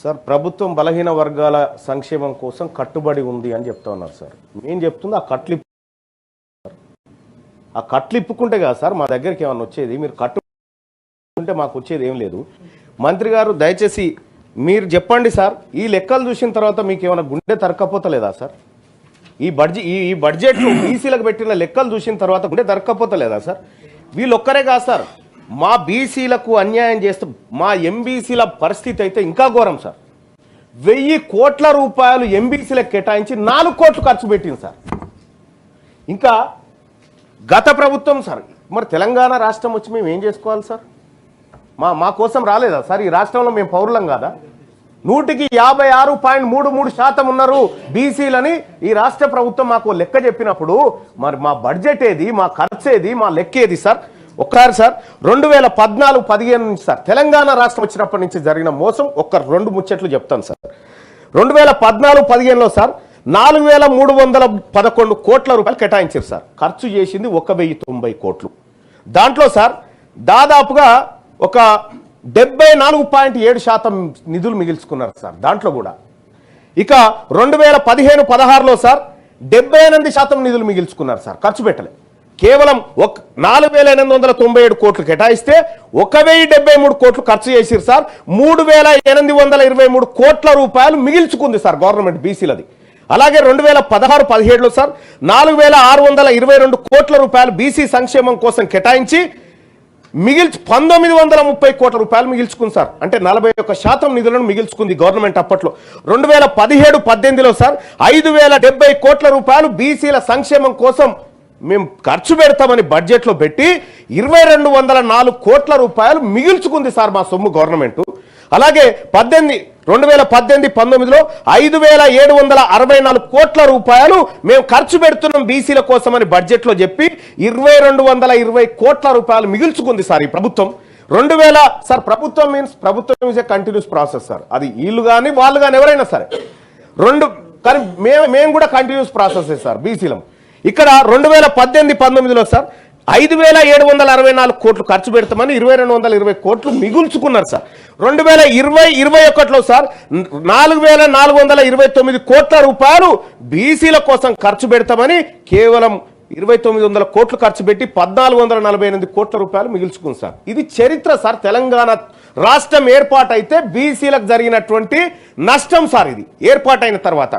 Sir ప్రభుత్వం బలహీన వర్గాల సంక్షేమం కోసం కట్టుబడి ఉంది అని చెప్తా ఉన్నారు సార్. నేను చెప్తుంది ఆ కట్లు ఆ కట్లు ఇప్పుకుంటే కదా సార్ మా దగ్గరికి ఏమన్నా వచ్చేది మీరు కట్టుకుంటే మాకు వచ్చేది ఏం లేదు. మంత్రి గారు దయచేసి మీరు చెప్పండి సార్ ఈ లెక్కలు చూసిన తర్వాత మీకు ఏమైనా గుండె తరకపోతలేదా సార్? ఈ బడ్జెట్ ఈ ఈ బడ్జెట్లో బీసీలకు పెట్టిన లెక్కలు చూసిన తర్వాత గుండె తరకపోతలేదా సార్? వీళ్ళు ఒక్కరే కాదు సార్. మా బీసీలకు అన్యాయం చేస్తూ మా ఎంబీసీల పరిస్థితి అయితే ఇంకా ఘోరం సార్. వెయ్యి కోట్ల రూపాయలు ఎంబీసీలకు కేటాయించి నాలుగు కోట్లు ఖర్చు పెట్టింది సార్. ఇంకా గత ప్రభుత్వం సార్ మరి తెలంగాణ రాష్ట్రం వచ్చి మేము ఏం చేసుకోవాలి సార్? మా మా కోసం రాలేదా సార్? ఈ రాష్ట్రంలో మేము పౌరులం కాదా? నూటికి యాభై ఆరు పాయింట్ మూడు మూడు శాతం ఉన్నారు బీసీలని ఈ రాష్ట్ర ప్రభుత్వం మాకు లెక్క చెప్పినప్పుడు మరి మా బడ్జెట్ ఏది మా ఖర్చు ఏది మా లెక్క ఏది సార్? ఒక్కసారి సార్ రెండు వేల పద్నాలుగు పదిహేను నుంచి సార్ తెలంగాణ రాష్ట్రం వచ్చినప్పటి నుంచి జరిగిన మోసం ఒక్క రెండు ముచ్చట్లు చెప్తాను సార్. రెండు వేల పద్నాలుగు పదిహేనులో సార్ నాలుగు వేల మూడు వందల పదకొండు కోట్ల రూపాయలు కేటాయించారు సార్. ఖర్చు చేసింది ఒక వెయ్యి తొంభై కోట్లు. దాంట్లో సార్ దాదాపుగా ఒక డెబ్బై నాలుగు పాయింట్ ఏడు శాతం నిధులు మిగిల్చుకున్నారు సార్ దాంట్లో కూడా. ఇక రెండు వేల పదిహేను పదహారులో సార్ డెబ్బై ఎనిమిది శాతం నిధులు మిగిల్చుకున్నారు సార్ ఖర్చు పెట్టలేదు కేవలం ఒక నాలుగు వేల ఎనిమిది వందల తొంభై ఏడు కోట్లు కేటాయిస్తే ఒక వెయ్యి డెబ్బై మూడు కోట్లు ఖర్చు చేసిరు సార్. మూడు వేల ఎనిమిది వందల ఇరవై మూడు కోట్ల రూపాయలు మిగిల్చుకుంది సార్ గవర్నమెంట్ బీసీలది. అలాగే రెండు వేల పదహారు పదిహేడులో సార్ నాలుగు వేల ఆరు వందల ఇరవై రెండు కోట్ల రూపాయలు బీసీ సంక్షేమం కోసం కేటాయించి మిగిల్చి పంతొమ్మిది వందల ముప్పై కోట్ల రూపాయలు మిగిల్చుకుంది సార్. అంటే నలభై ఒక్క శాతం నిధులను మిగిల్చుకుంది గవర్నమెంట్ అప్పట్లో. రెండు వేల పదిహేడు పద్దెనిమిదిలో సార్ ఐదు వేల డెబ్బై కోట్ల రూపాయలు బీసీల సంక్షేమం కోసం మేము ఖర్చు పెడతామని బడ్జెట్లో పెట్టి ఇరవై రెండు వందల నాలుగు కోట్ల రూపాయలు మిగిల్చుకుంది సార్ మా సొమ్ము గవర్నమెంట్. అలాగే పద్దెనిమిది రెండు వేల పద్దెనిమిది పంతొమ్మిదిలో ఐదు వేల ఏడు వందల అరవై నాలుగు కోట్ల రూపాయలు మేము ఖర్చు పెడుతున్నాం బీసీల కోసమని బడ్జెట్లో చెప్పి ఇరవై రెండు వందల ఇరవై కోట్ల రూపాయలు మిగిల్చుకుంది సార్ ఈ ప్రభుత్వం. రెండు వేల సార్ ప్రభుత్వం మీన్స్ ప్రభుత్వం is a continuous process sir. అది వీళ్ళు కానీ వాళ్ళు కానీ ఎవరైనా సరే. రెండు కానీ మేము మేము కూడా కంటిన్యూస్ ప్రాసెస్ సార్ బీసీలం. ఇక్కడ రెండు వేల పద్దెనిమిది పంతొమ్మిదిలో సార్ ఐదు వేల ఏడు వందల అరవై నాలుగు కోట్లు ఖర్చు పెడతామని ఇరవై రెండు వందల ఇరవై కోట్లు మిగుల్చుకున్నారు సార్. రెండు వేల ఇరవై ఇరవై ఒకటిలో సార్ నాలుగు వేల నాలుగు వందల ఇరవై తొమ్మిది కోట్ల రూపాయలు బీసీల కోసం ఖర్చు పెడతామని కేవలం ఇరవై తొమ్మిది వందల కోట్లు ఖర్చు పెట్టి పద్నాలుగు వందల నలభై ఎనిమిది కోట్ల రూపాయలు మిగుల్చుకుంది సార్. ఇది చరిత్ర సార్ తెలంగాణ రాష్ట్రం ఏర్పాటైతే బీసీలకు జరిగినటువంటి నష్టం సార్ ఇది ఏర్పాటైన తర్వాత.